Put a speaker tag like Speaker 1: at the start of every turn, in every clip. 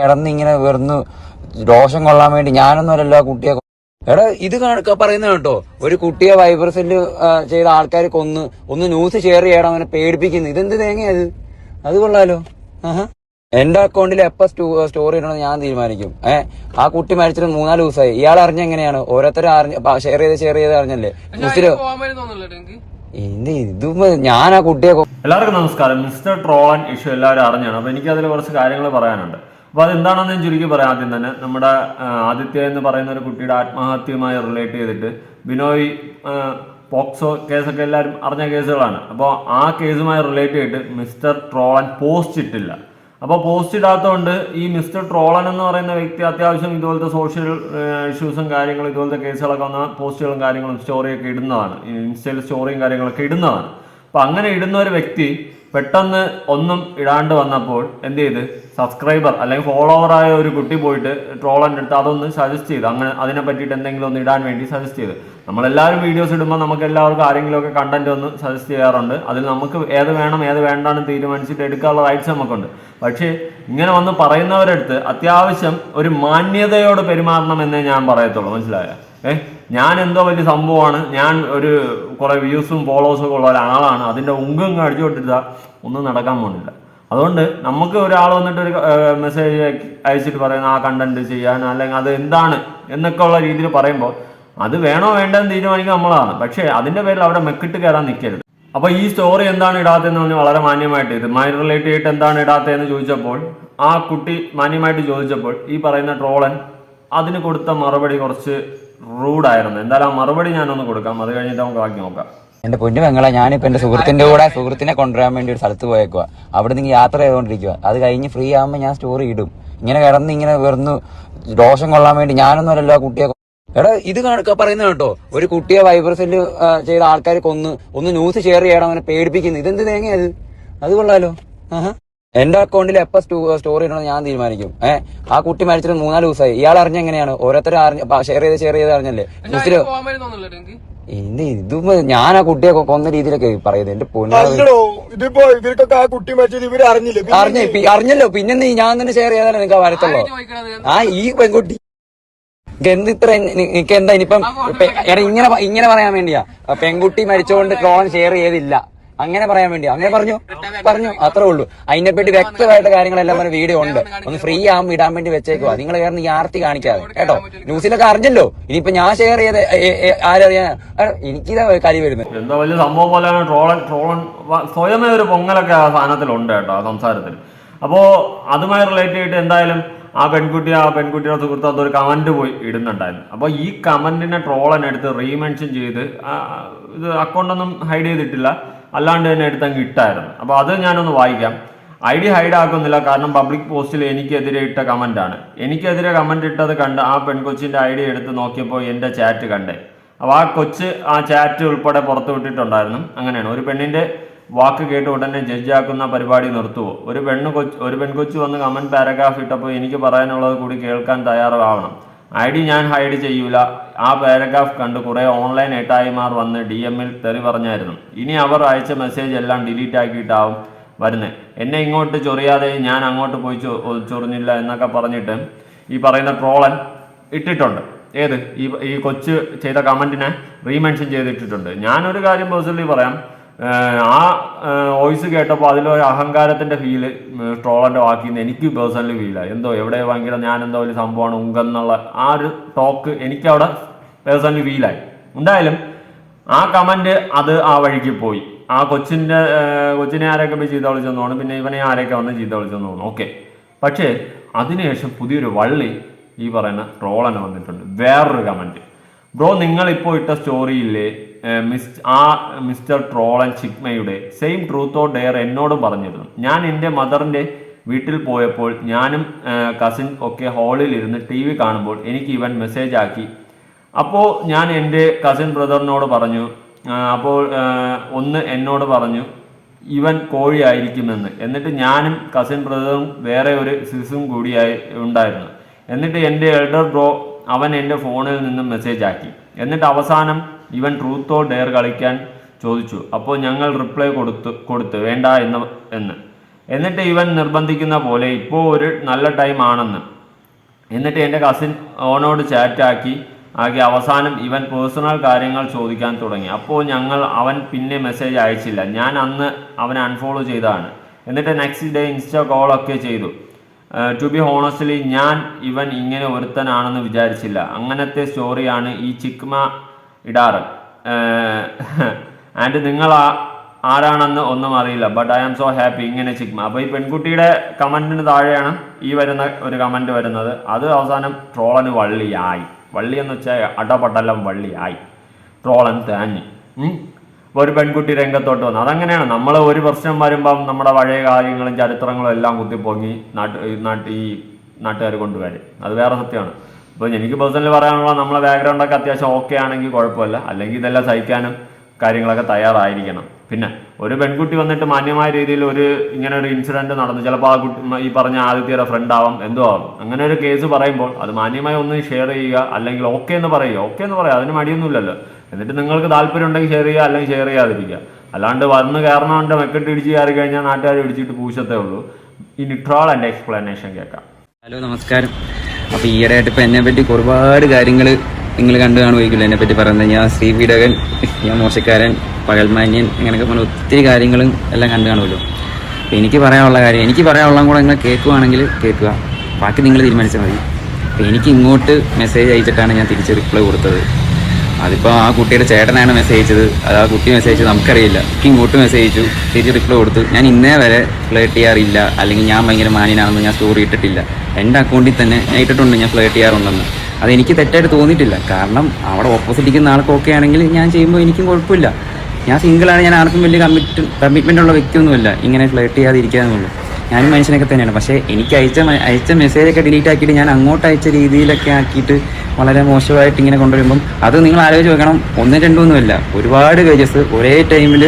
Speaker 1: കിടന്ന് ഇങ്ങനെ വെറുന്നു. ദോഷം കൊള്ളാൻ വേണ്ടി ഞാനൊന്നുമല്ലല്ലോ ആ കുട്ടിയെ എടാ ഇത് കാണുക പറയുന്നത് കേട്ടോ. ഒരു കുട്ടിയെ വൈബ്രസിൽ സെല്ല് ചെയ്ത ആൾക്കാർ കൊന്ന് ഒന്ന് ന്യൂസ് ഷെയർ ചെയ്യണം അവനെ പേടിപ്പിക്കുന്നു. ഇതെന്ത് തേങ്ങയത് അത് കൊള്ളാലോ. എന്റെ അക്കൗണ്ടിൽ എപ്പോ സ്റ്റോറി ഇടണം ഞാൻ തീരുമാനിക്കും. ഏഹ് ആ കുട്ടി മരിച്ചിട്ട് മൂന്നാൽ ദിവസമായി ഇയാൾ അറിഞ്ഞ എങ്ങനെയാണ്? ഓരോരുത്തരും അറിഞ്ഞ ഷെയർ ചെയ്ത് ഷെയർ ചെയ്ത് അറിഞ്ഞല്ലേ? ന്യൂസിലോ ഇത് ഞാൻ ആ കുട്ടിയെ
Speaker 2: എല്ലാവർക്കും നമസ്കാരം. മിസ്റ്റർ ട്രോളൻ ഇഷ്യൂ എല്ലാവരും അറിഞ്ഞാണ്. അപ്പൊ എനിക്ക് അതിൽ കുറച്ച് കാര്യങ്ങൾ പറയാനുണ്ട്. അപ്പോൾ അതെന്താണെന്ന് ചുരുക്കി പറയാം ആദ്യം തന്നെ. നമ്മുടെ ആദിത്യ എന്ന് പറയുന്ന ഒരു കുട്ടിയുടെ ആത്മഹത്യയുമായി റിലേറ്റ് ചെയ്തിട്ട് ബിനോയ് പോക്സോ കേസൊക്കെ എല്ലാവരും അറിഞ്ഞ കേസുകളാണ്. അപ്പോൾ ആ കേസുമായി റിലേറ്റ് ചെയ്തിട്ട് മിസ്റ്റർ ട്രോളൻ പോസ്റ്റ് ഇട്ടില്ല. അപ്പോൾ പോസ്റ്റ് ഇടാത്തതുകൊണ്ട് ഈ മിസ്റ്റർ ട്രോളൻ എന്ന് പറയുന്ന വ്യക്തി അത്യാവശ്യം ഇതുപോലത്തെ സോഷ്യൽ ഇഷ്യൂസും കാര്യങ്ങളും ഇതുപോലത്തെ കേസുകളൊക്കെ വന്ന പോസ്റ്റുകളും കാര്യങ്ങളും സ്റ്റോറിയൊക്കെ ഇടുന്നതാണ്. ഇൻസ്റ്റയിൽ സ്റ്റോറിയും കാര്യങ്ങളൊക്കെ ഇടുന്നതാണ്. അപ്പോൾ അങ്ങനെ ഇടുന്ന ഒരു വ്യക്തി പെട്ടെന്ന് ഒന്നും ഇടാണ്ട് വന്നപ്പോൾ എന്ത് ചെയ്ത്? സബ്സ്ക്രൈബർ അല്ലെങ്കിൽ ഫോളോവർ ആയ ഒരു കുട്ടി പോയിട്ട് ട്രോളന്റെ അടുത്ത് അതൊന്ന് സജസ്റ്റ് ചെയ്ത്. അങ്ങനെ അതിനെ പറ്റിയിട്ട് എന്തെങ്കിലും ഒന്ന് ഇടാൻ വേണ്ടി സജസ്റ്റ് ചെയ്ത്. നമ്മളെല്ലാവരും വീഡിയോസ് ഇടുമ്പോൾ നമുക്ക് എല്ലാവർക്കും ആരെങ്കിലുമൊക്കെ കണ്ടന്റ് ഒന്ന് സജസ്റ്റ് ചെയ്യാറുണ്ട്. അതിൽ നമുക്ക് ഏത് വേണം ഏത് വേണ്ടാന്ന് തീരുമാനിച്ചിട്ട് എടുക്കാനുള്ള റൈറ്റ്സ് നമുക്കുണ്ട്. പക്ഷേ ഇങ്ങനെ വന്ന് പറയുന്നവരടുത്ത് അത്യാവശ്യം ഒരു മാന്യതയോട് പെരുമാറണം എന്നേ ഞാൻ പറയത്തുള്ളൂ. മനസ്സിലായോ? ഏഹ് ഞാൻ എന്തോ വലിയ സംഭവമാണ്. ഞാൻ ഒരു കുറെ വ്യൂസും ഫോളോവേഴ്സും ഒക്കെ ഉള്ള ഒരാളാണ്. അതിന്റെ ഉങ്കം അടിച്ചു കൊണ്ടിരുന്ന ഒന്നും നടക്കാൻ പോകുന്നില്ല. അതുകൊണ്ട് നമുക്ക് ഒരാൾ വന്നിട്ട് ഒരു മെസ്സേജ് അയച്ചിട്ട് പറയുന്ന ആ കണ്ടന്റ് ചെയ്യാൻ അല്ലെങ്കിൽ അത് എന്താണ് എന്നൊക്കെ ഉള്ള രീതിയിൽ പറയുമ്പോൾ അത് വേണോ വേണ്ടെന്ന് തീരുമാനിക്കുക നമ്മളാണ്. പക്ഷേ അതിന്റെ പേരിൽ അവിടെ മെക്കിട്ട് കയറാൻ നിൽക്കരുത്. അപ്പൊ ഈ സ്റ്റോറി എന്താണ് ഇടാത്തതെന്ന് പറഞ്ഞ് വളരെ മാന്യമായിട്ട് ഇത് മൈ റിലേറ്റ് ചെയ്തിട്ട് എന്താണ് ഇടാത്തതെന്ന് ചോദിച്ചപ്പോൾ ആ കുട്ടി മാന്യമായിട്ട് ചോദിച്ചപ്പോൾ ഈ പറയുന്ന ട്രോളൻ അതിന് കൊടുത്ത മറുപടി കുറച്ച് റൂഡായിരുന്നു. എന്തായാലും ആ മറുപടി ഞാനൊന്ന് കൊടുക്കാം. അത് കഴിഞ്ഞിട്ട് നമുക്ക് ബാക്കി നോക്കാം.
Speaker 1: എന്റെ പൊന്നു പെങ്ങളെ ഞാനിപ്പോ എന്റെ സുഹൃത്തിന്റെ കൂടെ സുഹൃത്തിനെ കൊണ്ടുവരാൻ വേണ്ടി ഒരു സ്ഥലത്ത് പോയേക്കുക അവിടെ നിന്ന് യാത്ര ചെയ്തുകൊണ്ടിരിക്കുക അത് കഴിഞ്ഞ് ഫ്രീ ആകുമ്പോൾ ഞാൻ സ്റ്റോറി ഇടും. ഇങ്ങനെ കിടന്ന് ഇങ്ങനെ വെറുന്ന് ദോഷം കൊള്ളാൻ വേണ്ടി ഞാനൊന്നുമല്ലല്ലോ കുട്ടിയെ എടാ ഇത് പറയുന്നത് കേട്ടോ. ഒരു കുട്ടിയെ വൈബ്രസെന്റ് ചെയ്ത ആൾക്കാർ കൊന്ന് ഒന്ന് ന്യൂസ് ഷെയർ ചെയ്യണം അവനെ പേടിപ്പിക്കുന്നു. ഇതെന്ത് തേങ്ങയത് അത് കൊള്ളാലോ. എന്റെ അക്കൗണ്ടിൽ എപ്പോ സ്റ്റോറി ഇടണം ഞാൻ തീരുമാനിക്കും. ഏഹ് ആ കുട്ടി മരിച്ചിട്ട് മൂന്നാൽ ദിവസമായി ഇയാൾ അറിഞ്ഞ എങ്ങനെയാണ്? ഓരോരുത്തരും അറിഞ്ഞ ഷെയർ ചെയ്ത് ഷെയർ ചെയ്ത് അറിഞ്ഞല്ലേ? ന്യൂസിൽ
Speaker 3: പോകാൻ പറ്റും തോന്നുന്നില്ല എനിക്ക്
Speaker 1: എന്ത് ഇത് ഞാൻ ആ കുട്ടിയെ കൊന്ന രീതിയിലൊക്കെ പറയുന്നത് എന്റെ പൊന്നു.
Speaker 4: ഇതിപ്പോ ഇവർക്കൊക്കെ ആ കുട്ടി മരിച്ചത് ഇവർ അറിഞ്ഞില്ലേ? പിന്നെ
Speaker 1: അറിഞ്ഞല്ലോ. പിന്നെ നീ ഞാൻ തന്നെ ഷെയർ ചെയ്താലേ നിനക്ക് വരത്തുള്ളൂ. ആ ഈ പെൺകുട്ടി. എന്ത് ഇത്ര നിനക്ക് എന്താ ഇനിയിപ്പം ഇങ്ങനെ ഇങ്ങനെ പറയാൻ വേണ്ടിയാ. പെൺകുട്ടി മരിച്ചുകൊണ്ട് ട്രോൺ ഷെയർ ചെയ്തില്ല. അങ്ങനെ പറയാൻ വേണ്ടി. അങ്ങനെ പറഞ്ഞു. പറഞ്ഞു. അത്രേ ഉള്ളൂ. അതിനെപ്പറ്റി വ്യക്തമായിട്ട് കാര്യങ്ങളെല്ലാം പറഞ്ഞ വീഡിയോ ഉണ്ട്. ഒന്ന് ഫ്രീ ആവും ഇടാൻ വേണ്ടി വെച്ചേക്കുക നിങ്ങൾ കയറുന്ന ഈ ആർത്തി കാണിക്കാതെ. കേട്ടോ? ന്യൂസിലൊക്കെ അറിഞ്ഞല്ലോ. ഇനിയിപ്പോ ഞാൻ ഷെയർ ചെയ്ത് ആരറിയാ എനിക്കിതാ കരി വരുന്നത്
Speaker 2: എന്താ വലിയ സംഭവം പോലെ ട്രോളൻ ട്രോളൻ സ്വയമേ ഒരു പൊങ്ങലൊക്കെ ആ സാധനത്തിലുണ്ട് കേട്ടോ ആ സംസാരത്തിൽ. അപ്പോൾ അതുമായി റിലേറ്റ് ചെയ്തിട്ട് എന്തായാലും ആ പെൺകുട്ടി ആ പെൺകുട്ടിയുടെ സുഹൃത്ത് അതൊരു കമന്റ് പോയി ഇടുന്നുണ്ടായിരുന്നു. അപ്പോൾ ഈ കമന്റിനെ ട്രോളൻ എടുത്ത് റീമെൻഷൻ ചെയ്ത് ഇത് അക്കൗണ്ടൊന്നും ഹൈഡ് ചെയ്തിട്ടില്ല. അല്ലാണ്ട് തന്നെ എടുത്ത് അങ്ങ് ഇട്ടായിരുന്നു. അപ്പോൾ അത് ഞാനൊന്ന് വായിക്കാം. ഐ ഡി ഹൈഡ് ആക്കുന്നില്ല. കാരണം പബ്ലിക് പോസ്റ്റിൽ എനിക്കെതിരെ ഇട്ട കമന്റ് ആണ്. എനിക്കെതിരെ കമന്റ് ഇട്ടത് കണ്ട് ആ പെൺകൊച്ചിന്റെ ഐ ഡി എടുത്ത് നോക്കിയപ്പോൾ എന്റെ ചാറ്റ് കണ്ടേ. അപ്പോൾ ആ കൊച്ച് ആ ചാറ്റ് ഉൾപ്പെടെ പുറത്തു വിട്ടിട്ടുണ്ടായിരുന്നു. അങ്ങനെയാണ്. ഒരു പെണ്ണിന്റെ വാക്ക് കേട്ട് ഉടനെ ജഡ്ജാക്കുന്ന പരിപാടി നിർത്തുവോ? ഒരു പെണ്ണ് കൊച്ച് ഒരു പെൺകൊച്ചു വന്ന് കമന്റ് പാരഗ്രാഫ് ഇട്ടപ്പോൾ എനിക്ക് പറയാനുള്ളത് കൂടി കേൾക്കാൻ തയ്യാറാവണം. ഐ ഡി ഞാൻ ഹൈഡ് ചെയ്യൂല. ആ പാരഗ്രാഫ് കണ്ട് കുറേ ഓൺലൈൻ ഏട്ടായിമാർ വന്ന് ഡി എമ്മിൽ തെറി പറഞ്ഞായിരുന്നു. ഇനി അവർ അയച്ച മെസ്സേജ് എല്ലാം ഡിലീറ്റ് ആക്കിയിട്ടാവും വരുന്നത് എന്നെ ഇങ്ങോട്ട് ചൊറിയാതെ ഞാൻ അങ്ങോട്ട് പോയി ചൊറിഞ്ഞില്ല എന്നൊക്കെ പറഞ്ഞിട്ട് ഈ പറയുന്ന ട്രോളൻ ഇട്ടിട്ടുണ്ട്. ഏത്? ഈ ഈ കൊച്ച് ചെയ്ത കമന്റിനെ റീമെൻഷൻ ചെയ്തിട്ടിട്ടുണ്ട്. ഞാനൊരു കാര്യം പേഴ്സണലി പറയാം. ആ വോയിസ് കേട്ടപ്പോൾ അതിലൊരു അഹങ്കാരത്തിന്റെ ഫീൽ വാക്കിൽ നിന്ന് എനിക്ക് പേഴ്സണലി ഫീലായി എന്തോ എവിടെ ഭയങ്കര ഞാൻ എന്തോ ഒരു സംഭവമാണ് ഉങ്കെന്നുള്ള ആ ഒരു ടോക്ക് എനിക്കവിടെ പേഴ്സണലി ഫീലായി എന്തായാലും ആ കമന്റ് അത് ആ വഴിക്ക് പോയി. ആ കൊച്ചിന്റെ കൊച്ചിനെ ആരൊക്കെ പോയി ചീത്ത വിളിച്ചെന്ന് തോന്നുന്നു. പിന്നെ ഇവനെ ആരൊക്കെ വന്ന് ചീത്ത വിളിച്ചെന്ന് തോന്നുന്നു. ഓക്കെ പക്ഷേ അതിനുശേഷം പുതിയൊരു വള്ളി ഈ പറയുന്ന ട്രോളന് വന്നിട്ടുണ്ട്. വേറൊരു കമന്റ് ബ്രോ നിങ്ങൾ ഇപ്പോൾ ഇട്ട സ്റ്റോറിയില്ലേ മിസ് ആ മിസ്റ്റർ ട്രോൾ ട്രോളൻ ചിക്മയുടെ സെയിം ട്രൂത്തോ ഡെയർ എന്നോട് പറഞ്ഞിരുന്നു. ഞാൻ എന്റെ മദറിന്റെ വീട്ടിൽ പോയപ്പോൾ ഞാനും കസിൻ ഒക്കെ ഹാളിൽ ഇരുന്ന് ടി വി കാണുമ്പോൾ എനിക്ക് ഇവൻ മെസ്സേജ് ആക്കി അപ്പോൾ ഞാൻ എന്റെ കസിൻ ബ്രദറിനോട് പറഞ്ഞു അപ്പോൾ ഒന്ന് എന്നോട് പറഞ്ഞു ഇവൻ കോഴിയായിരിക്കുമെന്ന് എന്നിട്ട് ഞാനും കസിൻ ബ്രദറും വേറെ ഒരു സിസും കൂടിയായി ഉണ്ടായിരുന്നു. എന്നിട്ട് എന്റെ എൽഡർ ബ്രോ അവൻ എന്റെ ഫോണിൽ നിന്നും മെസ്സേജ് ആക്കി എന്നിട്ട് അവസാനം ഇവൻ ട്രൂത്തോ ഡെയർ കളിക്കാൻ ചോദിച്ചു. അപ്പോൾ ഞങ്ങൾ റിപ്ലൈ കൊടുത്തു കൊടുത്തു. വേണ്ട എന്ന് എന്ന്. എന്നിട്ട് ഇവൻ നിർബന്ധിക്കുന്ന പോലെ ഇപ്പോൾ ഒരു നല്ല ടൈം ആണെന്ന്. എന്നിട്ട് എന്റെ കസിൻ ഓനോട് ചാറ്റാക്കി ആകെ അവസാനം ഇവൻ പേഴ്സണൽ കാര്യങ്ങൾ ചോദിക്കാൻ തുടങ്ങി. അപ്പോൾ ഞങ്ങൾ അവൻ പിന്നെ മെസ്സേജ് അയച്ചില്ല. ഞാൻ അന്ന് അവനെ അൺഫോളോ ചെയ്തതാണ്. എന്നിട്ട് നെക്സ്റ്റ് ഡേ ഇൻസ്റ്റാ കോളൊക്കെ ചെയ്തു. ടു ബി ഹോണസ്റ്റ്ലി ഞാൻ ഇവൻ ഇങ്ങനെ ഒരുത്തനാണെന്ന് വിചാരിച്ചില്ല. അങ്ങനത്തെ സ്റ്റോറിയാണ് ഈ ചിക്മ ഇടാറ്. ആൻഡ് നിങ്ങൾ ആരാണെന്ന് ഒന്നും അറിയില്ല but I am so happy ഇങ്ങനെ ചിക്മ. അപ്പോൾ ഈ പെൺകുട്ടിയുടെ കമന്റിന് താഴെയാണ് ഈ വരുന്ന ഒരു കമന്റ് വരുന്നത്. അത് അവസാനം ട്രോളന് വള്ളിയായി. വള്ളി എന്ന് വെച്ചാൽ അടപടലം വള്ളിയായി. ട്രോളൻ തേഞ്ഞ്. ഒരു പെൺകുട്ടി രംഗത്തോട്ട് വന്നു. അതങ്ങനെയാണ്. നമ്മൾ ഒരു പ്രശ്നം വരുമ്പം നമ്മുടെ പഴയ കാര്യങ്ങളും ചരിത്രങ്ങളും എല്ലാം കുത്തിപ്പൊങ്ങി നാട്ട് നാട്ട് ഈ നാട്ടുകാർ കൊണ്ടുവരും. അത് വേറെ സത്യമാണ്. അപ്പോൾ എനിക്ക് പേഴ്സണലി പറയാനുള്ള നമ്മളെ ബാക്ക്ഗ്രൗണ്ടൊക്കെ അത്യാവശ്യം ഓക്കെ ആണെങ്കിൽ കുഴപ്പമില്ല. അല്ലെങ്കിൽ ഇതെല്ലാം സഹിക്കാനും കാര്യങ്ങളൊക്കെ തയ്യാറായിരിക്കണം. പിന്നെ ഒരു പെൺകുട്ടി വന്നിട്ട് മാന്യമായ രീതിയിൽ ഒരു ഇങ്ങനെ ഒരു ഇൻസിഡന്റ് നടന്നു. ചിലപ്പോൾ ആ കുട്ടി ഈ പറഞ്ഞ ആദിത്യയുടെ ഫ്രണ്ട് ആവാം എന്തോ ആവാം. അങ്ങനെ ഒരു കേസ് പറയുമ്പോൾ അത് മാന്യമായി ഒന്ന് ഷെയർ ചെയ്യുക അല്ലെങ്കിൽ ഓക്കെ എന്ന് പറയുക. ഓക്കെ എന്ന് പറയുക അതിന് മടിയൊന്നുമില്ലല്ലോ. എന്നിട്ട് നിങ്ങൾക്ക് താല്പര്യം ഉണ്ടെങ്കിൽ ഷെയർ ചെയ്യുക അല്ലെങ്കിൽ ഷെയർ ചെയ്യാതിരിക്കുക. അല്ലാണ്ട് വന്ന് കാരണം കൊണ്ട് മെക്കെട്ട് ഇടിച്ച് കയറി കഴിഞ്ഞാൽ നാട്ടുകാർ ഇടിച്ചിട്ട് പൂശത്തേ ഉള്ളൂ. ഇനി ട്രോൾ ആൻഡ് എക്സ്പ്ലനേഷൻ കേൾക്കാം.
Speaker 1: ഹലോ നമസ്കാരം. അപ്പോൾ ഈയിടെയായിട്ട് ഇപ്പോൾ എന്നെ പറ്റി ഒരുപാട് കാര്യങ്ങൾ നിങ്ങൾ കണ്ടു കാണുമായിരിക്കില്ല എന്നെ പറ്റി പറയുന്നത്. ഞാൻ പീഡകൻ ഞാൻ മോശക്കാരൻ പകൽമാന്യൻ അങ്ങനെയൊക്കെ പറഞ്ഞ ഒത്തിരി കാര്യങ്ങളും എല്ലാം കണ്ടു കാണുമല്ലോ. എനിക്ക് പറയാനുള്ള കാര്യം എനിക്ക് പറയാനുള്ള കൂടെ നിങ്ങൾ കേൾക്കുവാണെങ്കിൽ കേൾക്കുക. ബാക്കി നിങ്ങൾ തീരുമാനിച്ചാൽ മതി. എനിക്ക് ഇങ്ങോട്ട് മെസ്സേജ് അയച്ചിട്ടാണ് ഞാൻ തിരിച്ച് റിപ്ലൈ കൊടുത്തത്. അതിപ്പോൾ ആ കുട്ടിയുടെ ചേട്ടനാണ് മെസ്സേജ് അയച്ചത് അത് ആ കുട്ടി മെസ്സേജ് അയച്ചത് നമുക്കറിയില്ല. എനിക്ക് ഇങ്ങോട്ട് മെസ്സേജ് അയച്ചു. തിരിച്ച് റിപ്ലൈ കൊടുത്തു. ഞാൻ ഇന്നേ വരെ ഫ്ലേട്ട് ചെയ്യാറില്ല. അല്ലെങ്കിൽ ഞാൻ ഭയങ്കര മാന്യനാണെന്ന് ഞാൻ സ്റ്റോറി ഇട്ടിട്ടില്ല. എന്റെ അക്കൗണ്ടിൽ തന്നെ ഞാൻ ഇട്ടിട്ടുണ്ട് ഞാൻ ഫ്ലേട്ട് ചെയ്യാറുണ്ടെന്ന്. അതെനിക്ക് തെറ്റായിട്ട് തോന്നിയിട്ടില്ല. കാരണം അവിടെ ഓപ്പോസിറ്റ് ഇരിക്കുന്ന ആൾക്ക് ഓക്കെ ആണെങ്കിൽ ഞാൻ ചെയ്യുമ്പോൾ എനിക്കും കുഴപ്പമില്ല. ഞാൻ സിംഗിളാണ് ഞാൻ ആർക്കും വലിയ കമ്മിറ്റ് കമ്മിറ്റ്മെന്റ് ഉള്ള വ്യക്തിയൊന്നുമില്ല. ഇങ്ങനെ ഫ്ലേട്ട് ചെയ്യാതെ ഞാനും മനുഷ്യനൊക്കെ തന്നെയാണ്. പക്ഷേ എനിക്ക് അയച്ച അയച്ച മെസ്സേജൊക്കെ ഡിലീറ്റ് ആക്കിയിട്ട് ഞാൻ അങ്ങോട്ട് അയച്ച രീതിയിലൊക്കെ ആക്കിയിട്ട് വളരെ മോശമായിട്ട് ഇങ്ങനെ കൊണ്ടുവരുമ്പം അത് നിങ്ങൾ ആലോചിച്ച് വെക്കണം ഒന്നും രണ്ടൊന്നുമല്ല ഒരുപാട് പേജസ് ഒരേ ടൈമിൽ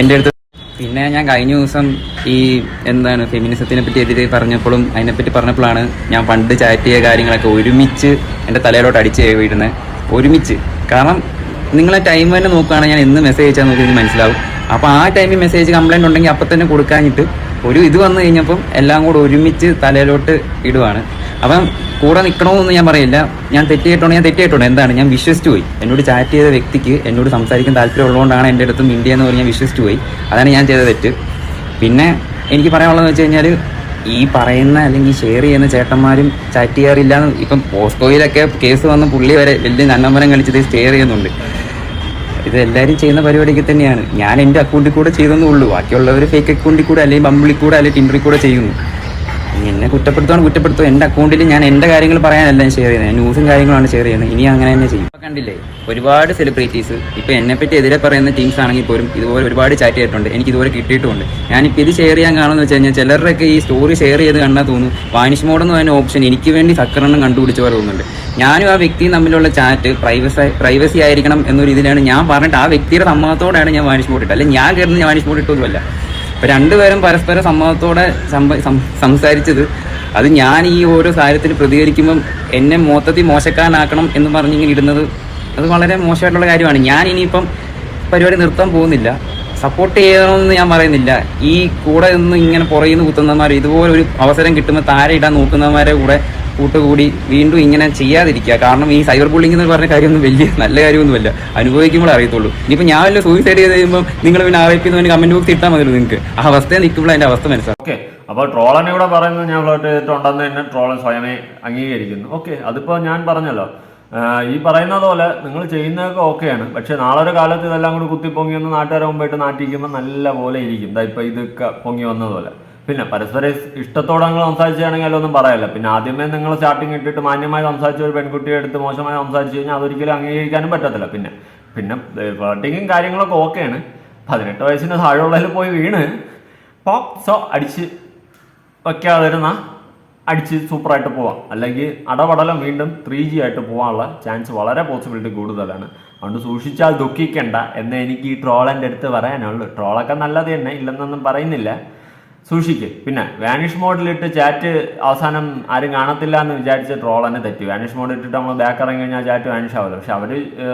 Speaker 1: എന്റെ അടുത്ത് പിന്നെ ഞാൻ കഴിഞ്ഞ ദിവസം ഈ എന്താണ് ഫെമിനിസത്തിനെ പറ്റി എതിരെ പറഞ്ഞപ്പോഴും അതിനെപ്പറ്റി പറഞ്ഞപ്പോഴാണ് ഞാൻ പണ്ട് ചാറ്റ് ചെയ്ത കാര്യങ്ങളൊക്കെ ഒരുമിച്ച് എന്റെ തലയിലോട്ട് അടിച്ച് വീഴുന്നത് ഒരുമിച്ച്. കാരണം നിങ്ങളെ ടൈം തന്നെ നോക്കുകയാണെങ്കിൽ ഞാൻ എന്ന് മെസ്സേജ് അയച്ചാൽ നോക്കി മനസ്സിലാവും. അപ്പോൾ ആ ടൈമിൽ മെസ്സേജ് കംപ്ലൈന്റ് ഉണ്ടെങ്കിൽ അപ്പം തന്നെ കൊടുക്കാഞ്ഞിട്ട് ഒരു ഇത് വന്നു കഴിഞ്ഞപ്പം എല്ലാം കൂടെ ഒരുമിച്ച് തലയിലോട്ട് ഇടുവാണ്. അപ്പം കൂടെ നിൽക്കണമെന്ന് ഞാൻ പറയില്ല. ഞാൻ തെറ്റിയിട്ടുണ്ടോ ഞാൻ തെറ്റിയിട്ടുണ്ടോ എന്താണ്? ഞാൻ വിശ്വസിച്ചു പോയി. എന്നോട് ചാറ്റ് ചെയ്ത വ്യക്തിക്ക് എന്നോട് സംസാരിക്കാൻ താല്പര്യം ഉള്ളതുകൊണ്ടാണ് എന്റെ അടുത്തും ഇന്ത്യ എന്ന് പറഞ്ഞ് ഞാൻ വിശ്വസിച്ചു പോയി. അതാണ് ഞാൻ ചെയ്ത തെറ്റ്. പിന്നെ എനിക്ക് പറയാനുള്ളതെന്ന് വെച്ച് കഴിഞ്ഞാൽ ഈ പറയുന്ന അല്ലെങ്കിൽ ഷെയർ ചെയ്യുന്ന ചേട്ടന്മാരും ചാറ്റ് ചെയ്യാറില്ല ഇപ്പം പോസ്കോയിലൊക്കെ കേസ് വന്ന് പുള്ളി വരെ വലിയ നന്നമ്പരം കളിച്ചത് ഷെയർ ചെയ്യുന്നുണ്ട്. ഇത് എല്ലാവരും ചെയ്യുന്ന പരിപാടിക്ക് തന്നെയാണ്. ഞാൻ എന്റെ അക്കൗണ്ടിൽ കൂടെ ചെയ്തെന്നേ ഉള്ളൂ. ബാക്കിയുള്ളവർ ഫേക്ക് അക്കൗണ്ടിൽ കൂടെ അല്ലെങ്കിൽ ബമ്പിളിൽ കൂടെ അല്ലെങ്കിൽ ടിൻഡറിൽ കൂടെ ചെയ്യുന്നു. എന്നെ കുറ്റപ്പെടുത്തുവാണ് കുറ്റപ്പെടുത്തുക. എന്റെ അക്കൗണ്ടിൽ ഞാൻ എന്റെ കാര്യങ്ങൾ പറയാനല്ല ഞാൻ ഷെയർ ചെയ്യുന്നത്. ന്യൂസും കാര്യങ്ങളാണ് ഷെയർ ചെയ്യുന്നത്. ഇനി അങ്ങനെ തന്നെ ചെയ്യും. കണ്ടില്ലേ? ഒരുപാട് സെലിബ്രിറ്റീസ് ഇപ്പോൾ എന്നെ പറ്റി എതിരെ പറയുന്ന ടീംസ് ആണെങ്കിൽ പോലും ഇതുപോലെ ഒരുപാട് ചാറ്റ് ചെയ്തിട്ടുണ്ട്. എനിക്ക് ഇതുപോലെ കിട്ടിയിട്ടുമുണ്ട് ഞാനിപ്പോൾ ഇത് ഷെയർ ചെയ്യാൻ കാണുമെന്ന് വെച്ച് കഴിഞ്ഞാൽ ചിലരുടെയൊക്കെ ഈ സ്റ്റോറി ഷെയർ ചെയ്ത് കണ്ടാൽ തോന്നുന്നു വാനിഷ് മോഡെന്ന് പറയുന്ന ഓപ്ഷൻ എനിക്ക് വേണ്ടി സക്കറണ്ണം കണ്ടുപിടിച്ച പോലെ തോന്നുന്നുണ്ട്. ഞാനും ആ വ്യക്തിയും തമ്മിലുള്ള ചാറ്റ് പ്രൈവസി പ്രൈവസി ആയിരിക്കണം എന്നൊരു ഇതിലാണ് ഞാൻ പറഞ്ഞിട്ട് ആ വ്യക്തിയുടെ സമ്മതത്തോടെയാണ് ഞാൻ വാനിഷ് ഇട്ടത്. അല്ലെങ്കിൽ ഞാൻ കയറുന്ന ഞാൻ വാനിഷ് മോഡ് ഇട്ടൊന്നുമല്ല. അപ്പൊ രണ്ടുപേരും പരസ്പര സമ്മതത്തോടെ സംസാരിച്ചത് അത് ഞാൻ ഈ ഓരോ കാര്യത്തിൽ പ്രതികരിക്കുമ്പം എന്നെ മൊത്തത്തിൽ മോശക്കാരനാക്കണം എന്ന് പറഞ്ഞിങ്ങനെ ഇടുന്നത് അത് വളരെ മോശമായിട്ടുള്ള കാര്യമാണ്. ഞാൻ ഇനിയിപ്പം പരിപാടി നിർത്താൻ പോകുന്നില്ല. സപ്പോർട്ട് ചെയ്യണമെന്ന് ഞാൻ പറയുന്നില്ല. ഈ കൂടെ നിന്ന് ഇങ്ങനെ പുറയുന്ന കുത്തുന്നവന്മാർ ഇതുപോലെ ഒരു അവസരം കിട്ടുമ്പോൾ താരെ ഇടാൻ നോക്കുന്നവന്മാരെ കൂടെ കൂട്ടുകൂടി വീണ്ടും ഇങ്ങനെ ചെയ്യാതിരിക്കുക. കാരണം ഈ സൈബർ ബുള്ളിംഗ് എന്ന് പറഞ്ഞ കാര്യമൊന്നും വലിയ നല്ല കാര്യമൊന്നുമല്ല. അനുഭവിക്കുമ്പോൾ അറിയത്തുള്ളൂ. ഇനിയിപ്പോൾ ഞാൻ വല്ല സൂയിസൈഡ് ചെയ്ത് കഴിയുമ്പോൾ നിങ്ങൾ പിന്നെ ആരോപിക്കുന്നവന് കമന്റ് ബോക്സ് ഇട്ടാൽ മതി നിങ്ങൾക്ക്. ആ അവസ്ഥയെ നിൽക്കുമ്പോൾ അതിന്റെ അവസ്ഥ മനസ്സിലാവും.
Speaker 2: ഓക്കെ അപ്പോൾ ട്രോളനെ ഇവിടെ പറയുന്നത് ഞാൻ ചെയ്തിട്ടുണ്ടെന്ന് തന്നെ ട്രോളൻ സ്വയമേ അംഗീകരിക്കുന്നു. ഓക്കെ അതിപ്പോൾ ഞാൻ പറഞ്ഞല്ലോ. ഈ പറയുന്നത് പോലെ നിങ്ങൾ ചെയ്യുന്നതൊക്കെ ഓക്കെയാണ് പക്ഷെ നാളെ ഒരു കാലത്ത് ഇതെല്ലാം കൂടി കുത്തിപ്പൊങ്ങി വന്ന് നാട്ടുകാരെ മുമ്പായിട്ട് നാട്ടിക്കുമ്പോൾ നല്ല പോലെ ഇരിക്കും. ഇതാ ഇപ്പം ഇതൊക്കെ പൊങ്ങി വന്നതുപോലെ പിന്നെ പരസ്പര ഇഷ്ടത്തോടെ നിങ്ങൾ സംസാരിച്ചാണെങ്കിൽ ഒന്നും പറയല്ല. പിന്നെ ആദ്യമേ നിങ്ങൾ സ്റ്റാർട്ടിങ് ഇട്ടിട്ട് മാന്യമായി സംസാരിച്ച ഒരു പെൺകുട്ടിയെ എടുത്ത് മോശമായി സംസാരിച്ചു കഴിഞ്ഞാൽ അതൊരിക്കലും അംഗീകരിക്കാനും പറ്റത്തില്ല. പിന്നെ പിന്നെ ഫ്ലോട്ടിങ്ങും കാര്യങ്ങളൊക്കെ ഓക്കെയാണ്. പതിനെട്ട് വയസ്സിന് താഴെയുള്ളതിൽ പോയി വീണ് പോക്സോ അടിച്ച് വയ്ക്കാതിരുന്ന അടിച്ച് സൂപ്പറായിട്ട് പോവാം. അല്ലെങ്കിൽ അടപടലം വീണ്ടും ത്രീ ജി ആയിട്ട് പോകാനുള്ള ചാൻസ് വളരെ പോസിബിലിറ്റി കൂടുതലാണ്. അതുകൊണ്ട് സൂക്ഷിച്ചാൽ ദുഃഖിക്കണ്ട. എന്ന് എനിക്ക് ഈ ട്രോളിന്റെ അടുത്ത് പറയാനുള്ളൂ. ട്രോളൊക്കെ നല്ലത് തന്നെ ഇല്ലെന്നൊന്നും പറയുന്നില്ല. സൂക്ഷിക്ക്. പിന്നെ വാനിഷ് മോഡിലിട്ട് ചാറ്റ് അവസാനം ആരും കാണത്തില്ല എന്ന് വിചാരിച്ച ട്രോൾ തന്നെ തെറ്റി. വാനിഷ് മോഡ് ഇട്ടിട്ട് നമ്മൾ ബാക്ക് ഇറങ്ങി കഴിഞ്ഞാൽ ചാറ്റ് വാനിഷ് ആവില്ല പക്ഷെ അവർ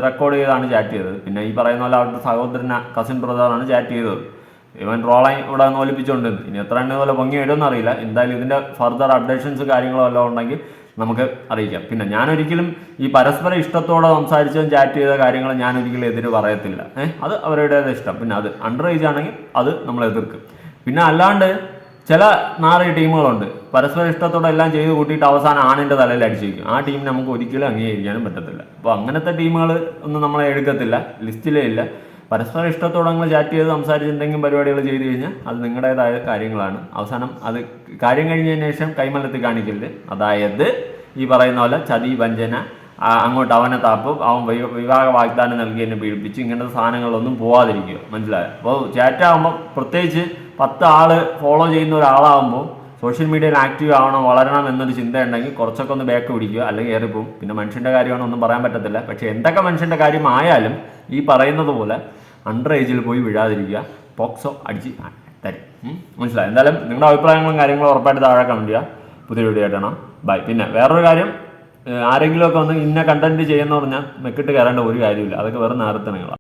Speaker 2: റെക്കോർഡ് ചെയ്താണ് ചാറ്റ് ചെയ്തത്. പിന്നെ ഈ പറയുന്ന പോലെ അവരുടെ സഹോദരന കസിൻ ബ്രദറാണ് ചാറ്റ് ചെയ്തത്. ഇവൻ ട്രോളായി ഇവിടെ നിന്ന് ഒലിപ്പിച്ചുകൊണ്ട് ഇനി എത്ര എണ്ണ പോലെ പൊങ്ങി ഇടുമെന്ന് അറിയില്ല. എന്തായാലും ഇതിന്റെ ഫർദർ അപ്ഡേഷൻസ് കാര്യങ്ങളോ എല്ലാം ഉണ്ടെങ്കിൽ നമുക്ക് അറിയിക്കാം. പിന്നെ ഞാൻ ഒരിക്കലും ഈ പരസ്പര ഇഷ്ടത്തോടെ സംസാരിച്ചതും ചാറ്റ് ചെയ്ത കാര്യങ്ങൾ ഞാൻ ഒരിക്കലും എതിര് പറയത്തില്ല. ഏഹ് അത് അവരുടെ ഇഷ്ടം. പിന്നെ അത് അണ്ടർ ഏജ് ആണെങ്കിൽ അത് നമ്മൾ എതിർക്കും. പിന്നെ അല്ലാണ്ട് ചില നാല് ടീമുകളുണ്ട്. പരസ്പര ഇഷ്ടത്തോടെ എല്ലാം ചെയ്ത് കൂട്ടിയിട്ട് അവസാനം ആണിന്റെ തലയിൽ അടിച്ചു വയ്ക്കും. ആ ടീമിനെ നമുക്ക് ഒരിക്കലും അംഗീകരിക്കാനും പറ്റത്തില്ല. അപ്പോൾ അങ്ങനത്തെ ടീമുകൾ ഒന്നും നമ്മളെ എടുക്കത്തില്ല. ലിസ്റ്റിലേ ഇല്ല. പരസ്പര ഇഷ്ടത്തോടെ നിങ്ങൾ ചാറ്റ് ചെയ്ത് സംസാരിച്ച് എന്തെങ്കിലും പരിപാടികൾ ചെയ്ത് കഴിഞ്ഞാൽ അത് നിങ്ങളുടേതായ കാര്യങ്ങളാണ്. അവസാനം അത് കാര്യം കഴിഞ്ഞതിന് ശേഷം കൈമലത്തിൽ കാണിക്കരുത്. അതായത് ഈ പറയുന്ന പോലെ ചതി വഞ്ചന അങ്ങോട്ട് അവനെ താപ്പും അവൻ വിവാഹ വാഗ്ദാനം നൽകി എന്നെ പീഡിപ്പിച്ചു ഇങ്ങനത്തെ സാധനങ്ങളൊന്നും പോവാതിരിക്കുക. മനസ്സിലായോ? അപ്പോൾ ചാറ്റാകുമ്പോൾ പ്രത്യേകിച്ച് പത്ത് ആൾ ഫോളോ ചെയ്യുന്ന ഒരാളാകുമ്പോൾ സോഷ്യൽ മീഡിയയിൽ ആക്റ്റീവ് ആവണം വളരണം എന്നൊരു ചിന്ത ഉണ്ടെങ്കിൽ കുറച്ചൊക്കെ ഒന്ന് ബാക്ക് പിടിക്കുക അല്ലെങ്കിൽ ഏറിപ്പോവും പിന്നെ മനുഷ്യന്റെ കാര്യമാണ് ഒന്നും പറയാൻ പറ്റത്തില്ല. പക്ഷേ എന്തൊക്കെ മനുഷ്യന്റെ കാര്യമായാലും ഈ പറയുന്നത് പോലെ അണ്ടർ ഏജിൽ പോയി വീഴാതിരിക്കുക പോക്സോ അടിച്ച് തരും? മനസ്സിലായി? എന്തായാലും നിങ്ങളുടെ അഭിപ്രായങ്ങളും കാര്യങ്ങളും ഉറപ്പായിട്ട് താഴെ കമന്റ് ചെയ്യുക. പുതിയ വീഡിയോ ആയിട്ടാണ്. ബൈ പിന്നെ വേറൊരു കാര്യം ആരെങ്കിലുമൊക്കെ വന്ന് ഇന്ന കണ്ടന്റ് ചെയ്യുന്ന പറഞ്ഞാൽ മെക്കിട്ട് കയറേണ്ട ഒരു കാര്യമില്ല. അതൊക്കെ വെറും നേരത്തെ നിങ്ങളാണ്